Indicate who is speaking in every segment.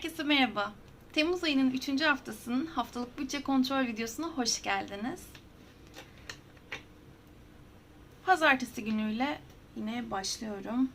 Speaker 1: Herkese merhaba. Temmuz ayının 3. haftasının haftalık bütçe kontrol videosuna hoş geldiniz. Pazartesi günüyle yine başlıyorum.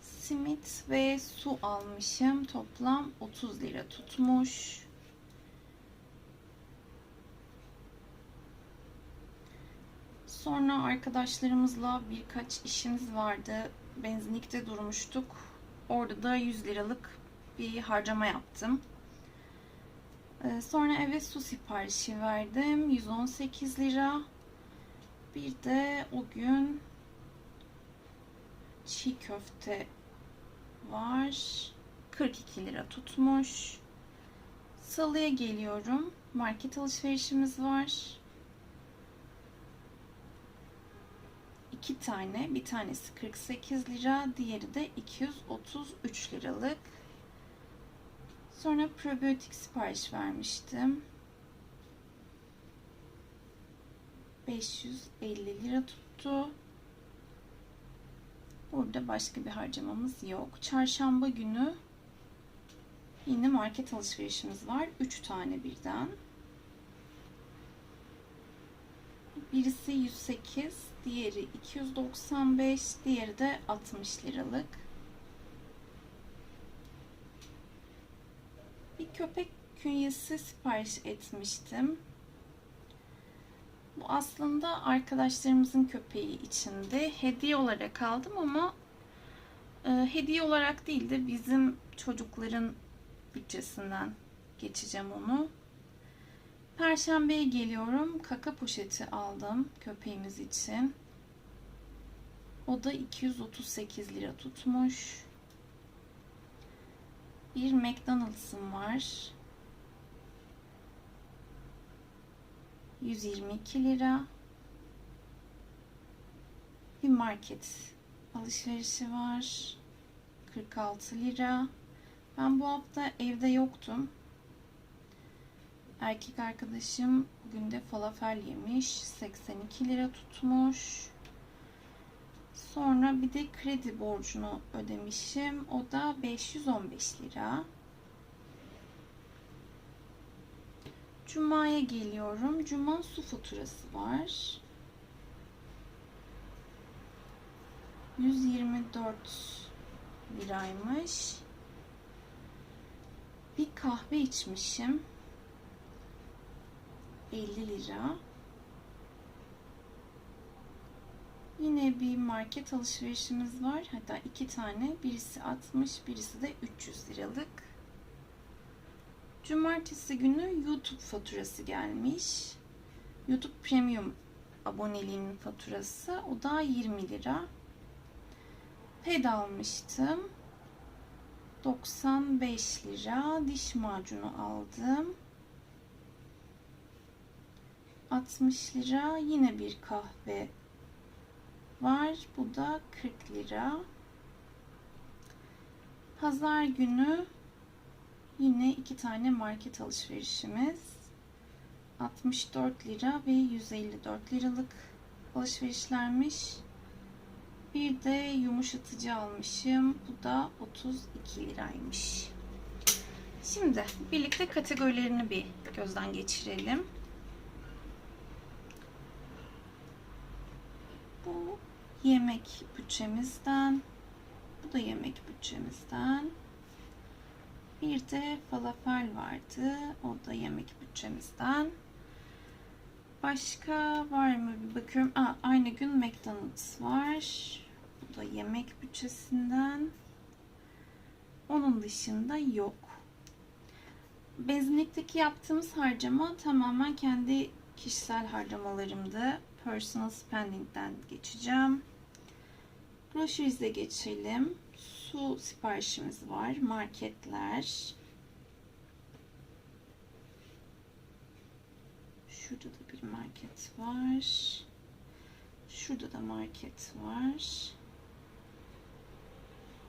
Speaker 1: Simit ve su almışım. Toplam 30 lira tutmuş. Sonra arkadaşlarımızla birkaç işimiz vardı. Benzinlikte durmuştuk. Orada da 100 liralık bir harcama yaptım. Ee, Sonra eve su siparişi verdim. 118 lira. Bir de o gün çiğ köfte var. 42 lira tutmuş. Salıya geliyorum. Market alışverişimiz var. İki tane. Bir tanesi 48 lira, diğeri de 233 liralık. Sonra probiyotik sipariş vermiştim. 550 lira tuttu. Burada başka bir harcamamız yok. Çarşamba günü yine market alışverişimiz var. 3 tane birden. Birisi 108, diğeri 295, diğeri de 60 liralık. Bir köpek künyesi sipariş etmiştim. Bu aslında arkadaşlarımızın köpeği içindi. Hediye olarak aldım ama e, hediye olarak değil de bizim çocukların bütçesinden geçeceğim onu. Perşembeye geliyorum. Kaka poşeti aldım köpeğimiz için. O da 238 lira tutmuş. Bir McDonald's'ım var. 122 lira. Bir market alışverişi var. 46 lira. Ben bu hafta evde yoktum. Erkek arkadaşım bugün de falafel yemiş. 82 lira tutmuş. Sonra bir de kredi borcunu ödemişim. O da 515 lira. Cuma'ya geliyorum. Cuma su faturası var. 124 liraymış. Bir kahve içmişim. 50 lira. Yine bir market alışverişimiz var. Hatta iki tane. Birisi 60, birisi de 300 liralık. Cumartesi günü YouTube faturası gelmiş. YouTube Premium aboneliğinin faturası. O da 20 lira. Ped almıştım. 95 lira. Diş macunu aldım. 60 lira. Yine bir kahve var. Bu da 40 lira. Pazar günü yine iki tane market alışverişimiz. 64 lira ve 154 liralık alışverişlermiş. Bir de yumuşatıcı almışım. Bu da 32 liraymış. Şimdi birlikte kategorilerini bir gözden geçirelim. Bu yemek bütçemizden. Bu da yemek bütçemizden. Bir de falafel vardı. O da yemek bütçemizden. Başka var mı bir bakıyorum. Aa, aynı gün McDonald's var. Bu da yemek bütçesinden. Onun dışında yok. Benzinlikteki yaptığımız harcama tamamen kendi kişisel harcamalarımdı. Personal Spending'den geçeceğim. Groceries geçelim. Su siparişimiz var. Marketler. Şurada da bir market var. Şurada da market var.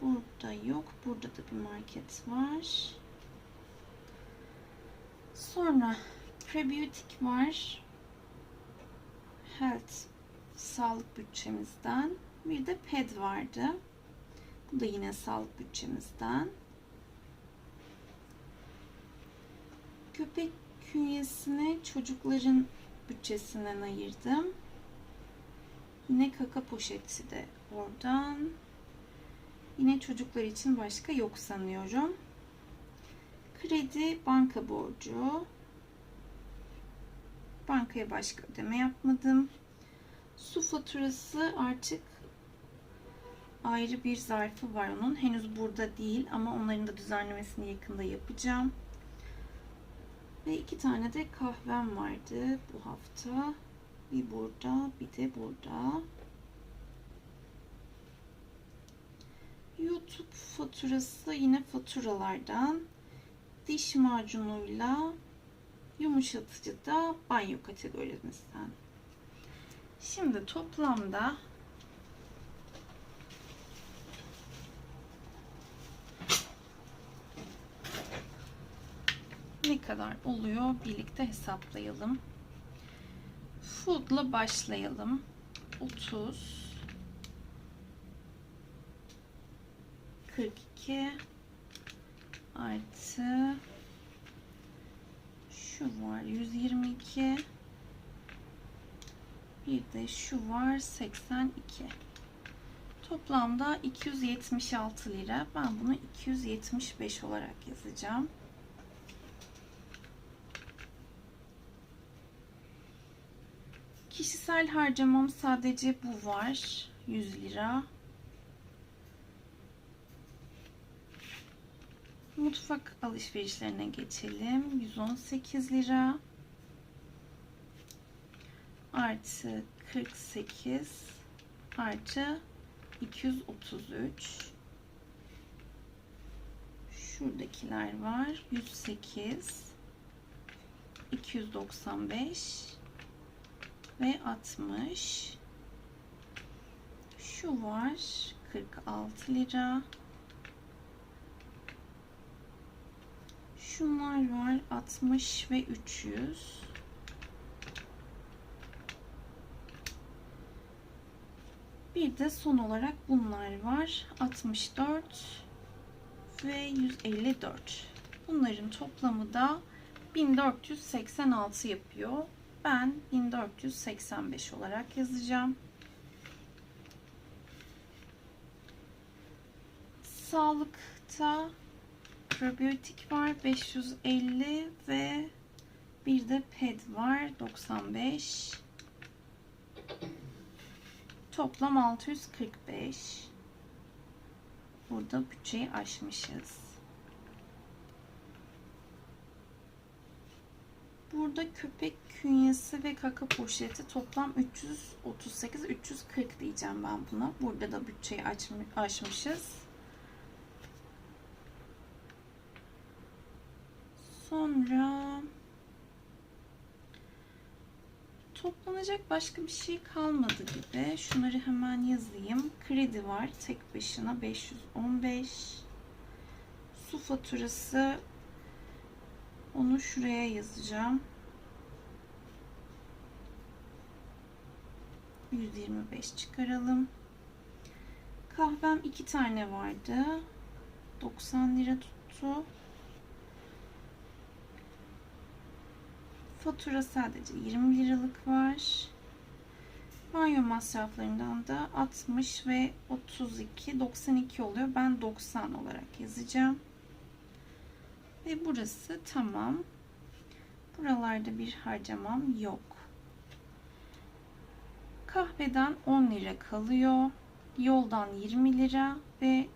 Speaker 1: Burada yok. Burada da bir market var. Sonra prebiyotik var health sağlık bütçemizden. Bir de ped vardı. Bu da yine sağlık bütçemizden. Köpek künyesini çocukların bütçesinden ayırdım. Yine kaka poşeti de oradan. Yine çocuklar için başka yok sanıyorum. Kredi, banka borcu, Bankaya başka ödeme yapmadım. Su faturası artık ayrı bir zarfı var onun. Henüz burada değil ama onların da düzenlemesini yakında yapacağım. Ve iki tane de kahvem vardı bu hafta. Bir burada, bir de burada. YouTube faturası yine faturalardan. Diş macunuyla yumuşatıcı da banyo kategorimizden. Şimdi toplamda ne kadar oluyor birlikte hesaplayalım. Food'la başlayalım. 30 42 artı şu var 122 bir de şu var 82 toplamda 276 lira. Ben bunu 275 olarak yazacağım. Kişisel harcamam sadece bu var 100 lira Mutfak alışverişlerine geçelim. 118 lira. Artı 48 artı 233. Şuradakiler var. 108 295 ve 60. Şu var. 46 lira. Şunlar var 60 ve 300. Bir de son olarak bunlar var. 64 ve 154. Bunların toplamı da 1486 yapıyor. Ben 1485 olarak yazacağım. Sağlıkta probiyotik var 550 ve bir de ped var 95 toplam 645 burada bütçeyi aşmışız. Burada köpek künyesi ve kaka poşeti toplam 338 340 diyeceğim ben buna. Burada da bütçeyi aşmışız Sonra toplanacak başka bir şey kalmadı gibi. Şunları hemen yazayım. Kredi var tek başına 515. Su faturası onu şuraya yazacağım. 125 çıkaralım. Kahvem iki tane vardı. 90 lira tuttu. Fatura sadece 20 liralık var. Banyo masraflarından da 60 ve 32, 92 oluyor. Ben 90 olarak yazacağım. Ve burası tamam. Buralarda bir harcamam yok. Kahveden 10 lira kalıyor. Yoldan 20 lira ve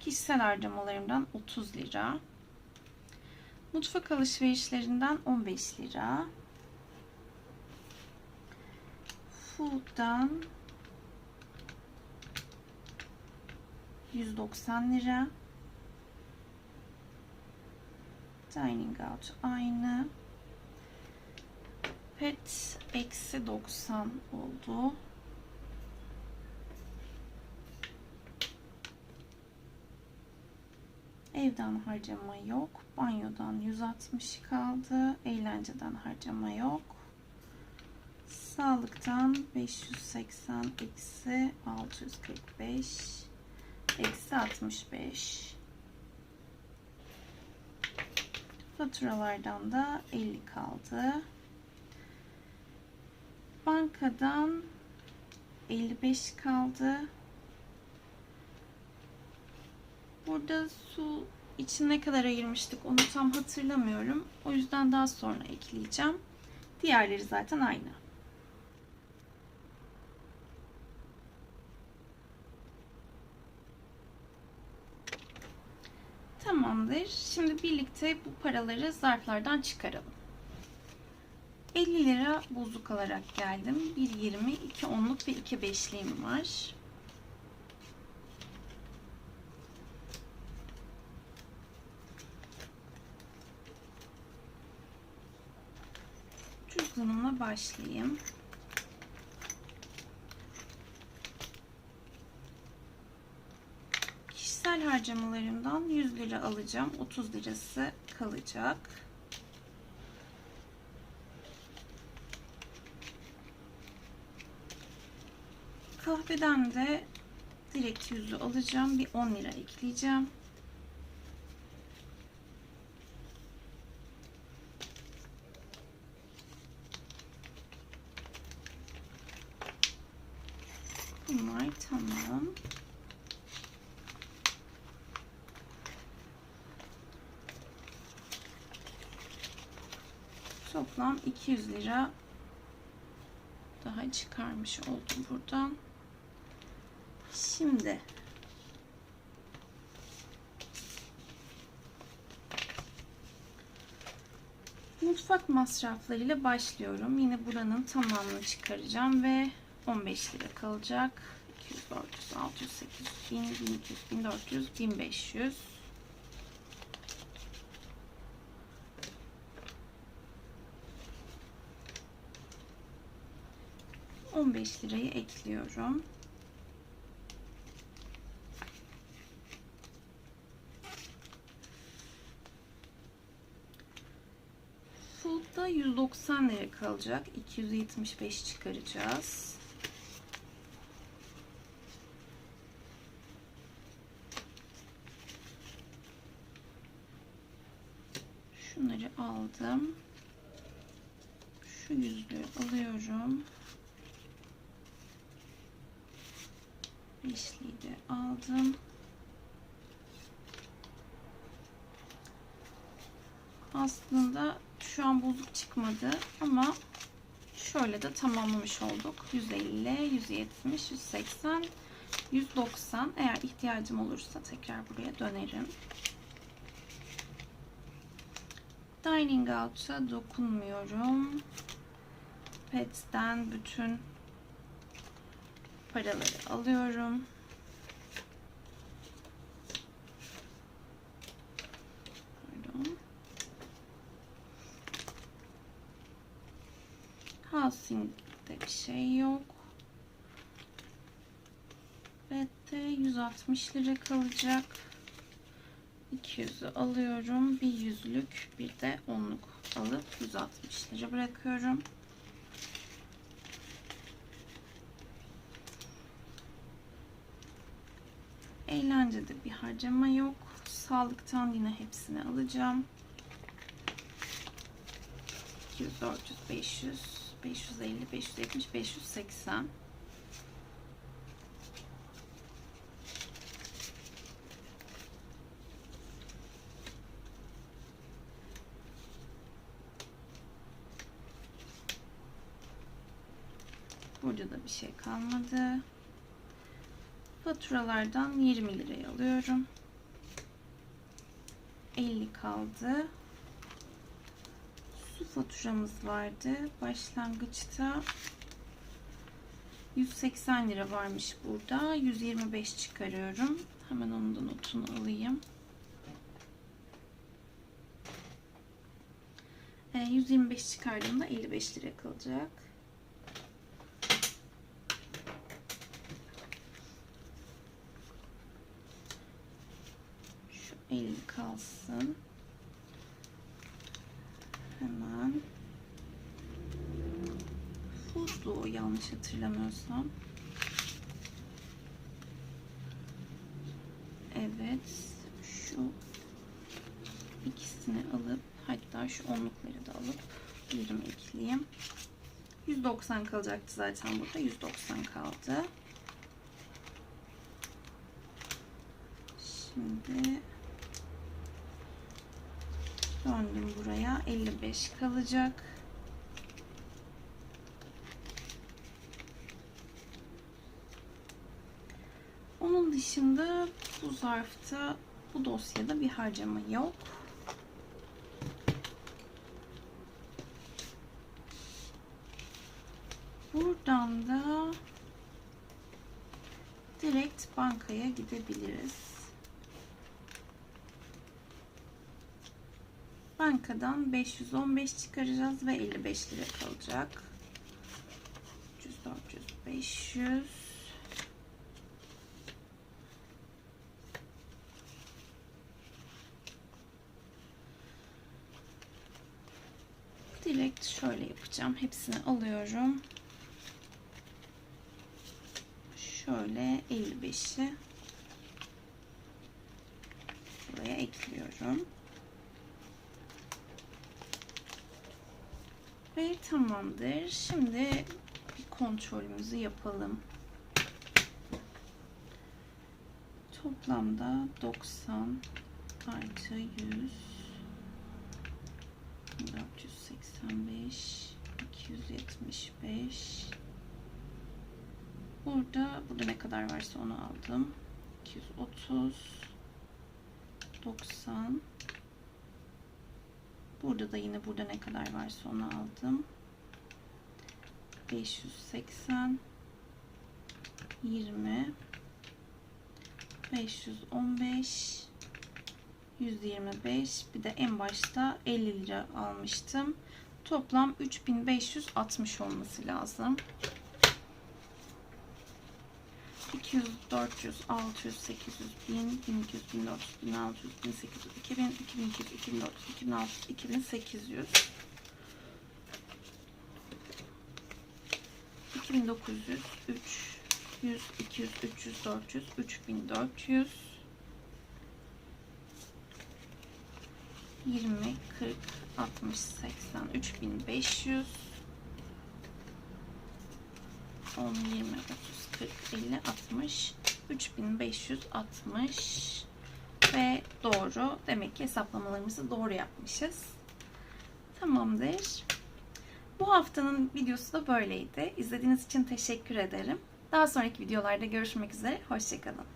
Speaker 1: kişisel harcamalarımdan 30 lira. Mutfak alışverişlerinden 15 lira. Food'dan 190 lira. Dining out aynı. Pet eksi 90 oldu. Evden harcama yok. Banyodan 160 kaldı. Eğlenceden harcama yok. Sağlıktan 580 eksi 645 eksi 65. Faturalardan da 50 kaldı. Bankadan 55 kaldı. Burada su için ne kadar ayırmıştık onu tam hatırlamıyorum. O yüzden daha sonra ekleyeceğim. Diğerleri zaten aynı. Tamamdır. Şimdi birlikte bu paraları zarflardan çıkaralım. 50 lira bozuk alarak geldim. 1.20, 2 onluk ve 2 beşliğim var. Cüzdanımla başlayayım. Kişisel harcamalarımdan 100 lira alacağım. 30 lirası kalacak. Kahveden de direkt yüzü alacağım. Bir 10 lira ekleyeceğim. Bunlar tamam. Toplam 200 lira daha çıkarmış oldum buradan. Şimdi mutfak masraflarıyla başlıyorum. Yine buranın tamamını çıkaracağım ve 15 lira kalacak. 200, 400, 600, 800, 1000, 1200, 1400, 1500. On beş lirayı ekliyorum. Food'da 190 lira kalacak. 275 çıkaracağız. Şunları aldım. Şu yüzlüğü alıyorum. Beşliği de aldım. Aslında şu an bozuk çıkmadı ama şöyle de tamamlamış olduk. 150, 170, 180, 190. Eğer ihtiyacım olursa tekrar buraya dönerim. Dining out'a dokunmuyorum. Pets'ten bütün paraları alıyorum. Pardon. Housing'de bir şey yok. Bed'de 160 lira kalacak. 200'ü alıyorum. Bir yüzlük bir de onluk alıp 160 lira bırakıyorum. Eğlencede bir harcama yok. Sağlıktan yine hepsini alacağım. 200, 400, 500, 550, 570, 580. Burada da bir şey kalmadı. Faturalardan 20 liraya alıyorum. 50 kaldı. Su faturamız vardı. Başlangıçta 180 lira varmış burada. 125 çıkarıyorum. Hemen onun da notunu alayım. E, 125 çıkardığımda 55 lira kalacak. 50 kalsın. Hemen o yanlış hatırlamıyorsam. Evet. Şu ikisini alıp Hatta şu onlukları da alıp 20 ekleyeyim. 190 kalacaktı zaten burada. 190 kaldı. Şimdi döndüm buraya. 55 kalacak. Onun dışında bu zarfta bu dosyada bir harcama yok. Buradan da direkt bankaya gidebiliriz. Bankadan 515 çıkaracağız ve 55 lira kalacak. 300, 400, 500. Direkt şöyle yapacağım. Hepsini alıyorum. Şöyle 55'i buraya ekliyorum. Ve tamamdır. Şimdi kontrolümüzü yapalım. Toplamda 90 artı 100 485 275 Burada burada ne kadar varsa onu aldım. 230 90 Burada da yine burada ne kadar varsa onu aldım. 580 20 515 125 bir de en başta 50 lira almıştım. Toplam 3560 olması lazım. 200, 400, 600, 800, 1000, 1200, 1400, 1600, 1800, 2000, 2200, 2400, 2600, 2800. 2900, 300, 200, 300, 400, 3400. 20, 40, 60, 80, 3500. 10, 20, 30, 40, 50, 60, 3560 ve doğru. Demek ki hesaplamalarımızı doğru yapmışız. Tamamdır. Bu haftanın videosu da böyleydi. İzlediğiniz için teşekkür ederim. Daha sonraki videolarda görüşmek üzere. Hoşçakalın.